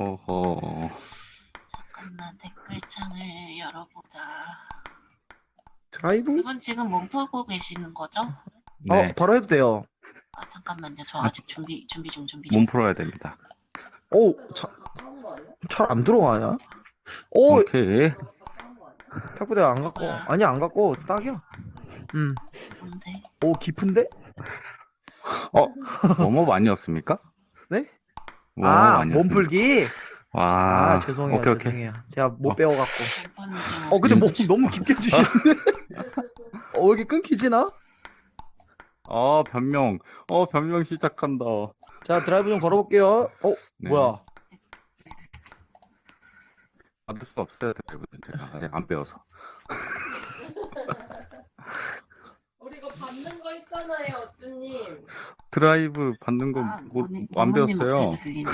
어허. 잠깐만 댓글창을 열어보자. 드라이브? 이분 지금 몸 풀고 계시는 거죠? 네. 어, 바로 해도 돼요. 아 잠깐만요. 저 아직 준비 준비 중 준비 중. 몸 풀어야 됩니다. 오, 잘 안 들어가냐? 오, 오케이. 탁구대 안 갖고. 아니, 안 갖고. 딱이야. 음. 뭔데? 오, 깊은데? 웜업 아니었습니까? 네? 웜업 아, 아니었습니까? 몸풀기? 와. 아, 죄송해요. 오케이, 오케이. 죄송해요. 제가 못 어. 배워갖고. 분 중. 어, 근데 음. 뭐 너무 깊게 주시는데? 어, 왜 이렇게 끊기지나? 어, 변명. 어, 변명 시작한다. 자, 드라이브 좀 걸어볼게요. 어, 네. 뭐야. 받을 수 없어요, 드라이브는 제가 아직 안 배워서. 받는 거 있잖아요, 어쭈님. 드라이브 받는 거 아, 못, 어머니- 안 어머님 배웠어요. 들리네.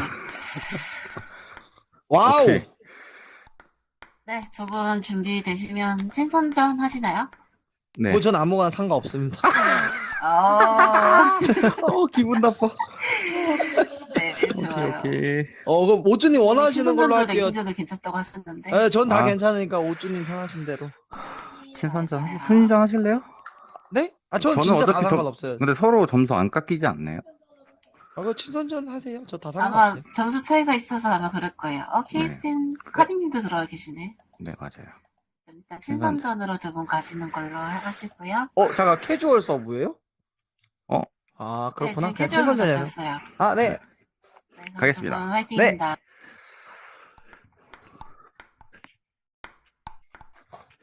와우! 오케이. 네, 두 분 준비되시면 친선전 하시나요? 네. 뭐, 전 아무거나 상관없습니다. 아, 어, 기분 나빠. 네, 네, 좋아요. 오케이, 오케이. 어, 그럼 오쭈님 원하시는 걸로 친선전도 할게요. 랭킹전도 괜찮다고 하셨는데. 네, 전 다 아. 괜찮으니까 오쭈님 편하신 대로. 친선전, 맞아요. 순위전 하실래요? 네? 아, 전 저는 진짜 다 어차피 저- 상관없어요. 근데 서로 점수 안 깎이지 않나요? 아, 그 친선전 하세요. 저 다 아마 상관없어요. 점수 차이가 있어서 아마 그럴 거예요. 어, 네. 케이핀 카리님도 들어와 계시네. 네, 맞아요. 일단 친선전으로 두 분 가시는 걸로 하시고요. 어, 잠깐, 캐주얼 서브예요? 어. 아, 네, 그렇구나. 지금 그냥 캐주얼로 친선전이에요. 잡혔어요. 아, 네. 네, 그럼 가겠습니다. 두 분 화이팅입니다.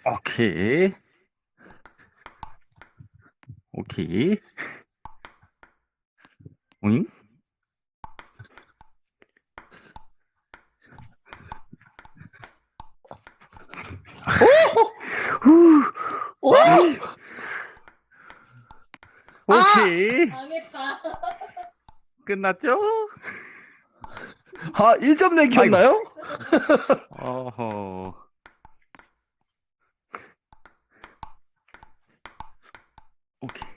오케이. 오케이. 오잉? 오! 오케이. 망했다. 끝났죠? 아, 1점 내기였나요? 어허. 오케이.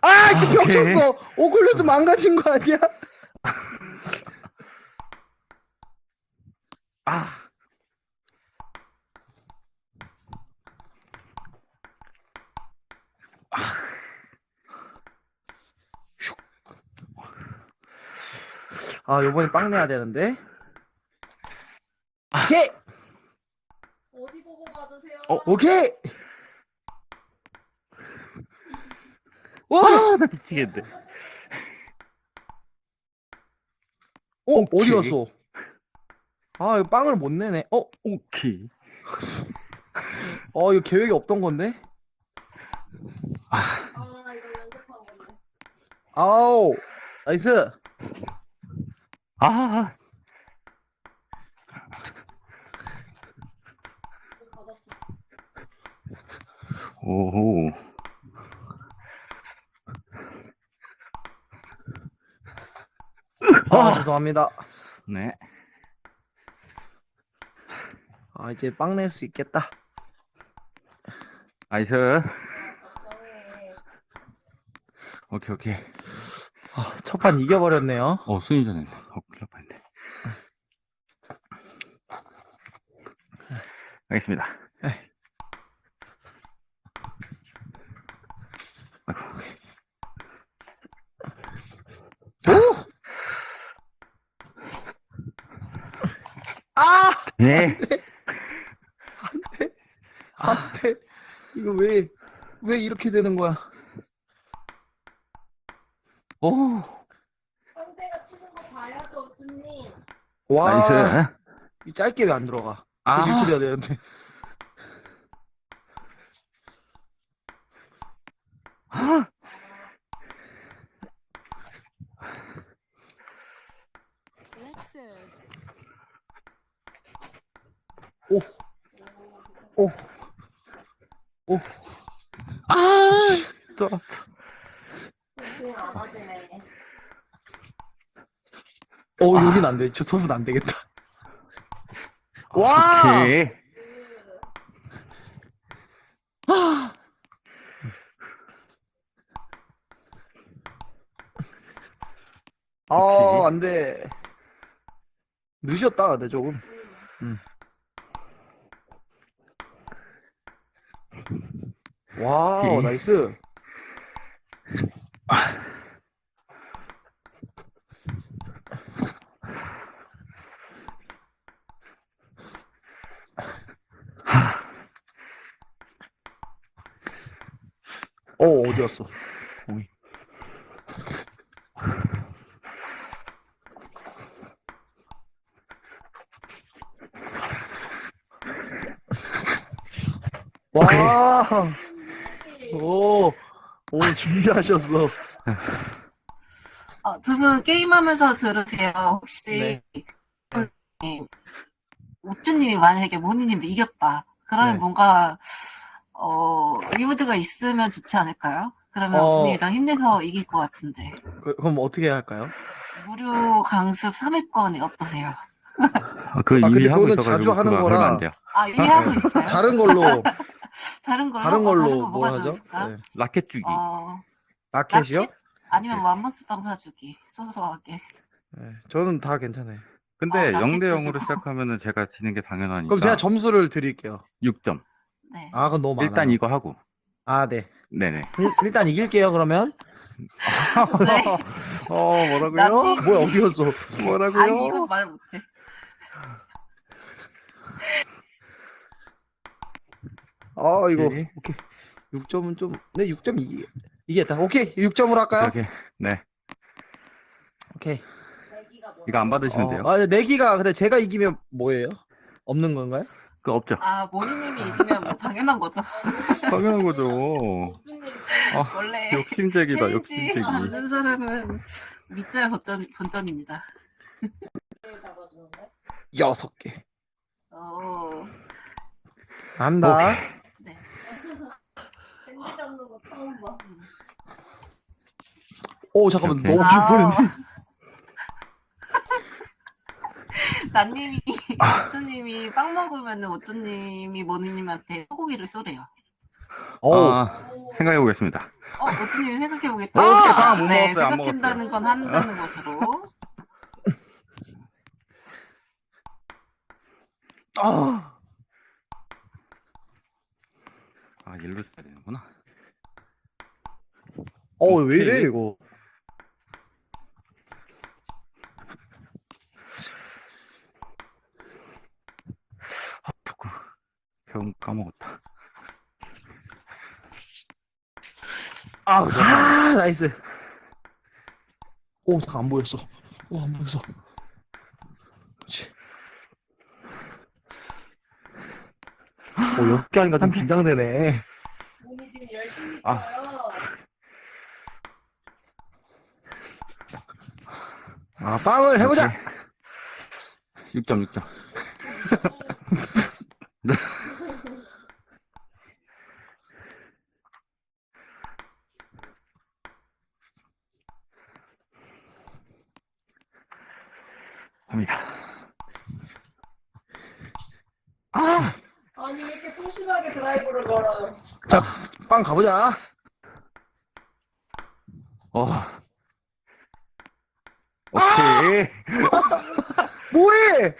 아, 아. 쳤어! 오클루스 망가진 거 아니야? 아. 아, 요번에 빵 내야 되는데. 오케이! 어디 보고 받으세요? 어, 오케이! 와, 나 미치겠네. 어, 어디 오케이. 갔어? 아, 이거 빵을 못 내네. 어, 오케이. 어, 이거 계획이 없던 건데? 아, 이거 연습한 건데. 아우, 나이스. 아, 이거 받았어. 오호. 아, 아. 죄송합니다. 네. 아, 이제 빵 낼 수 있겠다. 나이스. 너무해. 오케이, 오케이. 아, 첫 판 이겨버렸네요. 어, 순위전 했네. 어, 큰일 날 뻔 했네. 알겠습니다. 네. 아이고, 오케이. 아! 네. 안 돼. 이거 왜, 왜 이렇게 되는 거야? 오, 상대가 치는 거 봐야죠, 어쭈님. 와, 나이스. 이 짧게 왜 안 들어가? 아, 돼야 되는데. 아, 오, 오, 오. 아, 또 왔어. 그안 하시네. 어, 아. 여긴 안 돼. 저 선수는 안 되겠다. 와! 오케이. 아, 어, 안 돼. 늦었다, 근데 조금. 음. 와우, 오케이. 나이스. 어, 어디였어? 공이. 와, 오, 오, 준비하셨어. 어, 두분 게임하면서 들으세요. 혹시 네. 우쭈님이 만약에 모니님 이겼다. 그러면 네. 뭔가 어 리워드가 있으면 좋지 않을까요? 그러면 어. 더 힘내서 이길 것 같은데. 그, 그럼 어떻게 해야 할까요? 무료 강습 3회권이 어떠세요? 아, 그 아, 이미 근데 하고 그거는 있어가지고 자주 하는 그거 거라. 안 돼요. 아 이미 하고 있어요? 다른 걸로, 다른 걸로? 다른 어, 걸로 다른 거뭐 뭐가 하죠? 좋을까? 네. 라켓 주기. 어, 라켓이요? 라켓? 아니면 맘모스 빵 사주기. 소소하게. 네, 저는 다 괜찮아요. 근데 어, 라켓도 0대 0으로 주고. 시작하면은 제가 지는 게 당연하니까. 그럼 제가 점수를 드릴게요. 6점. 네. 아, 그건 너무 많아. 일단 이거 하고. 아, 네. 네네. 일, 일단 이길게요, 그러면. 네. 어, 난 뭐라고요? 이- 뭐야, 어디 갔어? 뭐라고요? 아니 이건 말 못해. 아, 이거. 네. 오케이. 6점은 좀, 네, 6점 이기, 이겼다. 오케이, 6점으로 할까요? 오케이. 네. 오케이. 이거 안 받으시면 돼요. 어, 아, 내기가, 근데 제가 이기면 뭐예요? 없는 건가요? 그거 없죠. 아 모니님이 이기면 뭐 당연한 거죠. 당연한 거죠. 아, 원래 욕심쟁이다, 욕심쟁이. 없는 사람은 밑자야. 제일 잡아주는데? 여섯 개. 어, 한다. 네. 오, 잠깐만. 오케이. 너무 길 뻔했네. 난님이 아. 오쭈님이 빵 먹으면은 오쭈님이 모니님한테 소고기를 쏘래요. 오, 아, 생각해 보겠습니다. 어, 오쭈님이 생각해 보겠다. 아, 오케이, 빵못 네, 먹었어요, 안 생각한다는 건 한다는 것으로. 아, 아, 일로 써야 되는구나. 어, 왜 이래, 오케이. 이거. 아, 부끄. 배운 거 까먹었다. 아, 아, 나이스. 오, 잠깐 안 보였어. 오, 안 보였어. 그렇지. 오, 여섯 개 하니까 좀 긴장되네. 몸이 지금 열심히 아. 쳐요. 아, 빵을 해보자. 6점, 6점. 갑니다. 아, 아니 왜 이렇게 소심하게 드라이브를 걸어요? 자, 빵 가보자. 어. 오케이. 뭐해?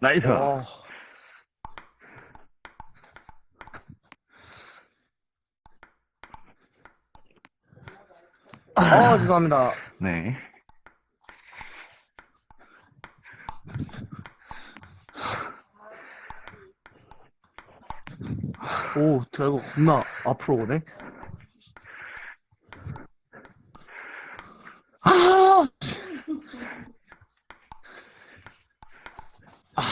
나이스. 어. 아, 죄송합니다. 네. 오, 드라이버 겁나 앞으로 오네. 아! 아.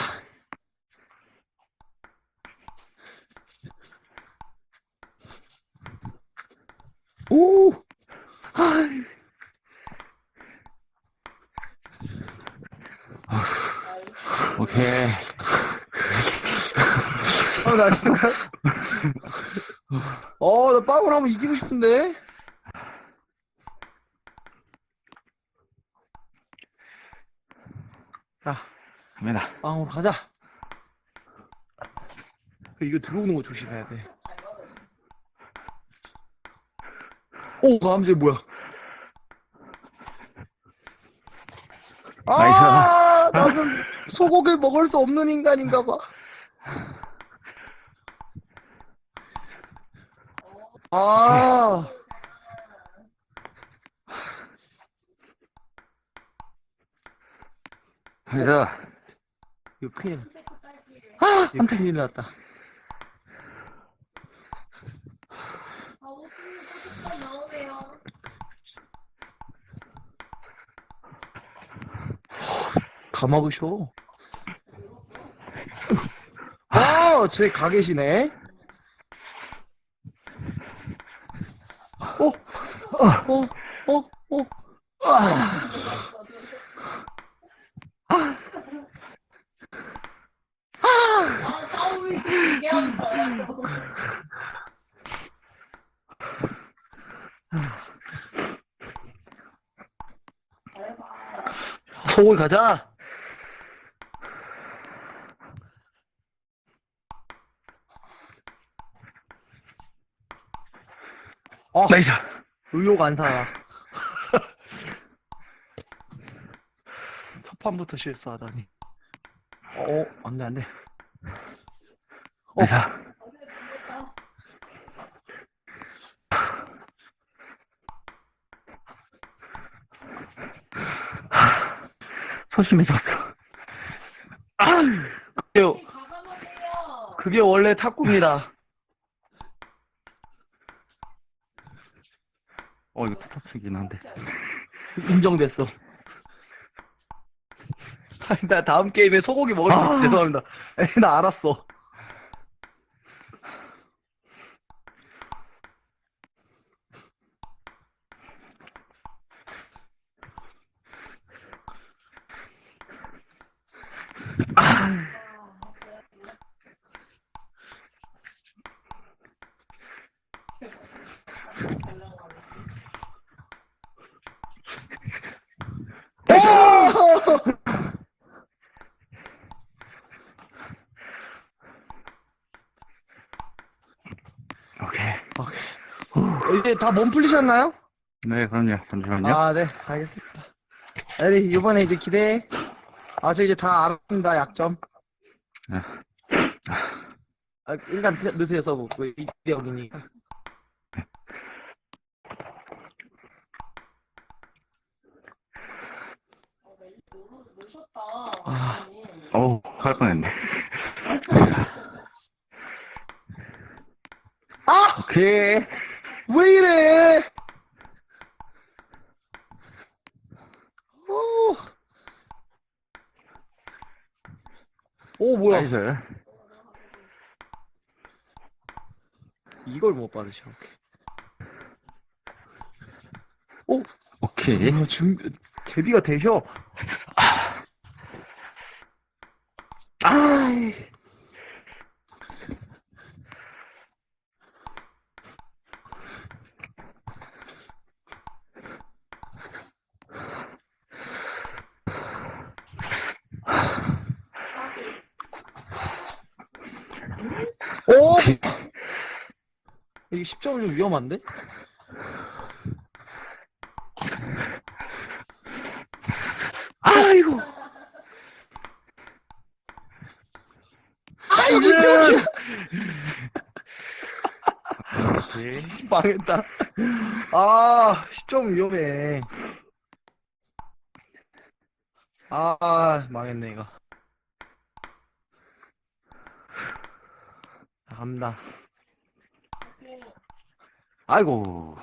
오! 빵으로 나가는 어, 나 빵으로 한번 이기고 싶은데? 자, 갑니다. 빵으로 가자. 그 이거 들어오는 거 조심해야 돼. 오, 그 감제 뭐야? 아, 나는 소고기를 먹을 수 없는 인간인가 봐. 아, 자, 이거 큰일. 아, 이거 큰일 났다. 아, 오늘 또 나오네요. 다 먹으셔. 아, 저기 가 계시네. 어, 어, 어, 어. 아, 아, 싸움이 길게 하면 져야죠. 소고기 가자. 어, 나이스. 의욕 안 살아. 첫 판부터 실수하다니. 어, 안 돼, 안 돼. 어, 나이스. 소심해졌어. 그게, 가감하세요. 그게 원래 탁구입니다. 어, 이거 투터치긴 한데. 인정됐어. 아니, 나 다음 게임에 소고기 먹을 수 아. 죄송합니다. 에이, 나 알았어. 오케이. 이제 다몸 풀리셨나요? 네, 그럼요. 잠시만요. 아, 네, 알겠습니다. 에리, 이번에 이제 기대해. 아, 저 이제 다 알았습니다, 약점. 아. 아, 일단 드- 넣으세요, 서브. 그, 이대. 늦었다. 아. 어우, 갈 뻔했네. 아! 오케이. 왜 이래! 오, 오 뭐야. 나이스. 이걸 못 받으셔. 오케이. 오케이. 오, 준, 데뷔가 되셔. 아이. 오! 이게 10점은 좀 위험한데? 아이고. 아, 여기야! 오케이. 망했다. 아, 10점 위험해. 아, 망했네, 이거. 자, 갑니다. 아이고.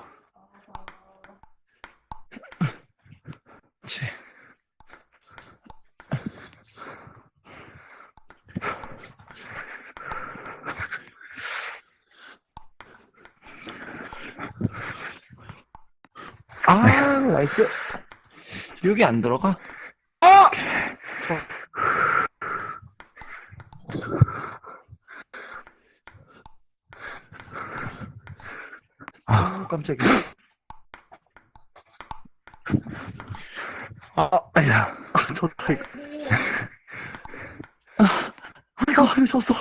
치. 아, 나이스. 여기 안 들어가? 아! 저... 아, 깜짝이야. 아, 아야. 아, 좋다, 이거. 아, 이거, 이거 졌어.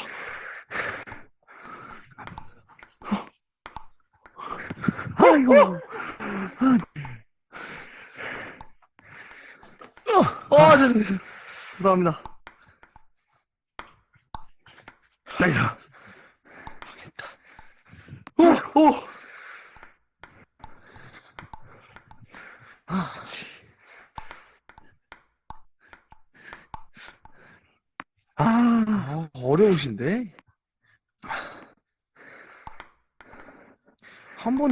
아이고. 아, 어, 저, 죄송합니다. 나이스. 오, 오. 아, 아, 아, 어려우신데?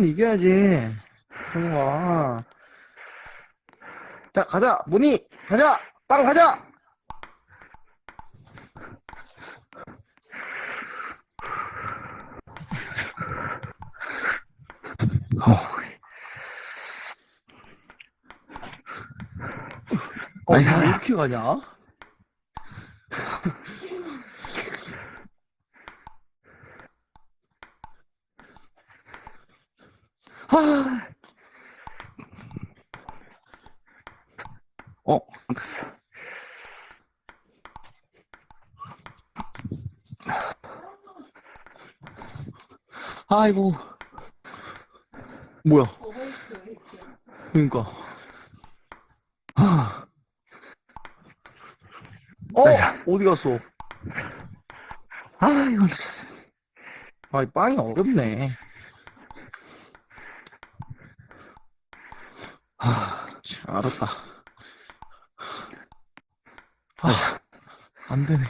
한번 이겨야지. 성우가. 자, 가자. 문희, 가자. 빵, 가자. 어, 어, 나이스. 왜 이렇게 가냐? 아이고. 뭐야? 그니까. 하. 어? 나이스. 어디 갔어? 아, 이거. 아, 이 빵이 어렵네. 아, 참, 알았다. 아, 안 되네.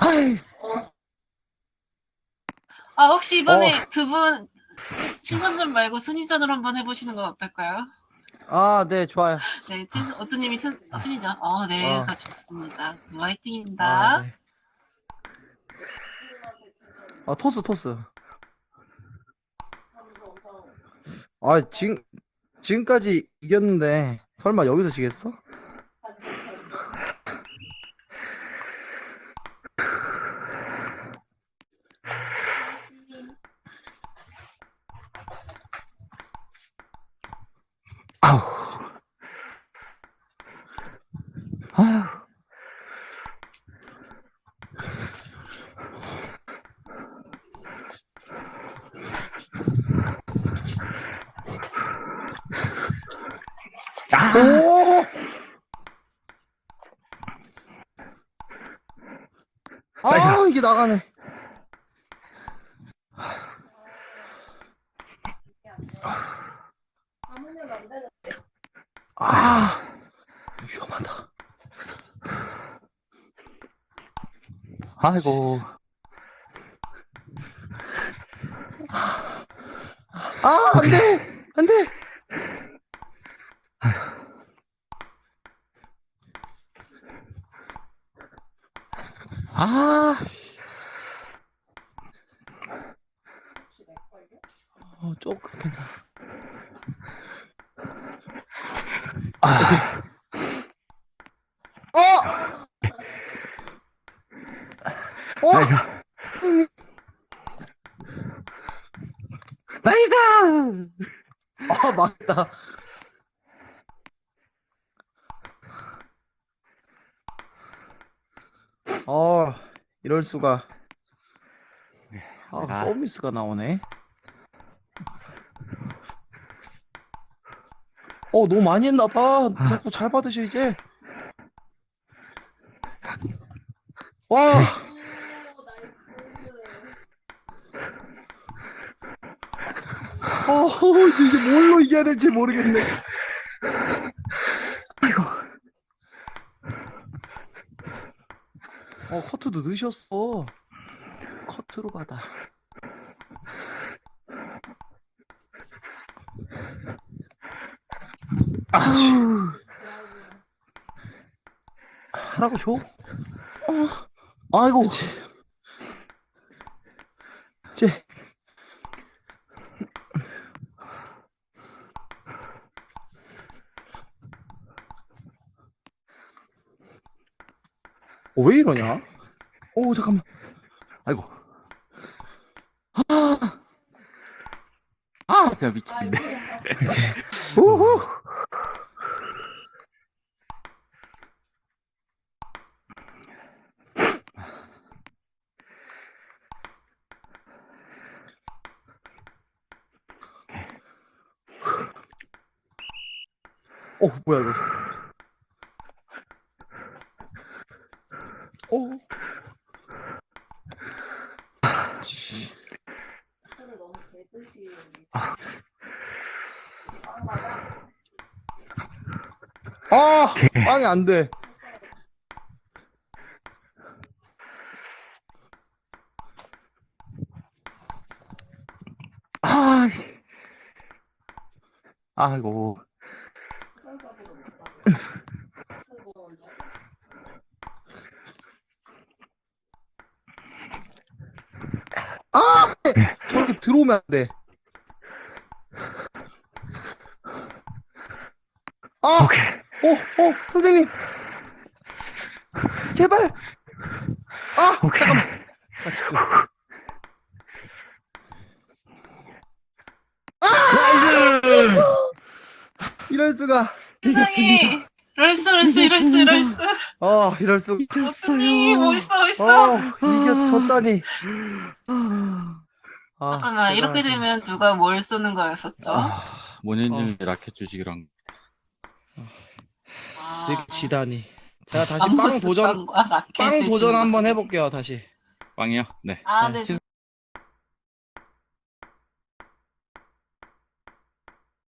아이, 아, 혹시 이번에 어. 두분 친선전 말고 순위전으로 한번 해보시는 건 어떨까요? 아, 네, 좋아요. 네, 친, 어쩌님이 순, 어, 순위전. 어, 네, 어. 다 좋습니다. 화이팅입니다. 아, 네. 아, 토스, 토스. 아, 지금, 지금까지 이겼는데, 설마 여기서 지겠어? 오! 아. 이게 나가네. 아, 위험하다. 아이고. 아, 안 돼! 안 돼! 아? 어, 조금 괜찮아. 아, 어! 어? 나이스. 나이스! 아, 맞다. 어, 이럴 수가. 아, 내가- 서비스가 나오네. 어, 너무 많이 했나 봐. 자꾸 잘 받으셔, 이제. 와. 어, 이제 뭘로 이겨야 될지 모르겠네. 어, 커트도 넣으셨어. 커트로 받아. 아, 치. 하라고 줘. 아이고. 쟤. 왜 이러냐? 오 잠깐만. 아이고. 아, 아 제가 미치겠네. 우후. 어 뭐야 이거? 아, 빵이 안 돼. 아, 아이고. 아! 저렇게 들어오면 안 돼. 아! 오케이. 어, 어, 선생님! 제발! 아! 오케이. 아, 진짜. 나이스! 이럴 수가. 세상에 럴스 럴스 럴스 럴스 어, 이럴 수가. 오쭈님 멋있어 멋있어 어, 이겨졌다니. 아, 잠깐만 이렇게. 되면 누가 뭘 쏘는 거였었죠? 아, 모니님이 라켓 주시기랑 아, 이렇게 지다니. 제가 다시 빵 도전, 라켓 빵 도전 한번. 해볼게요, 다시. 빵이요? 네. 아, 네, 네,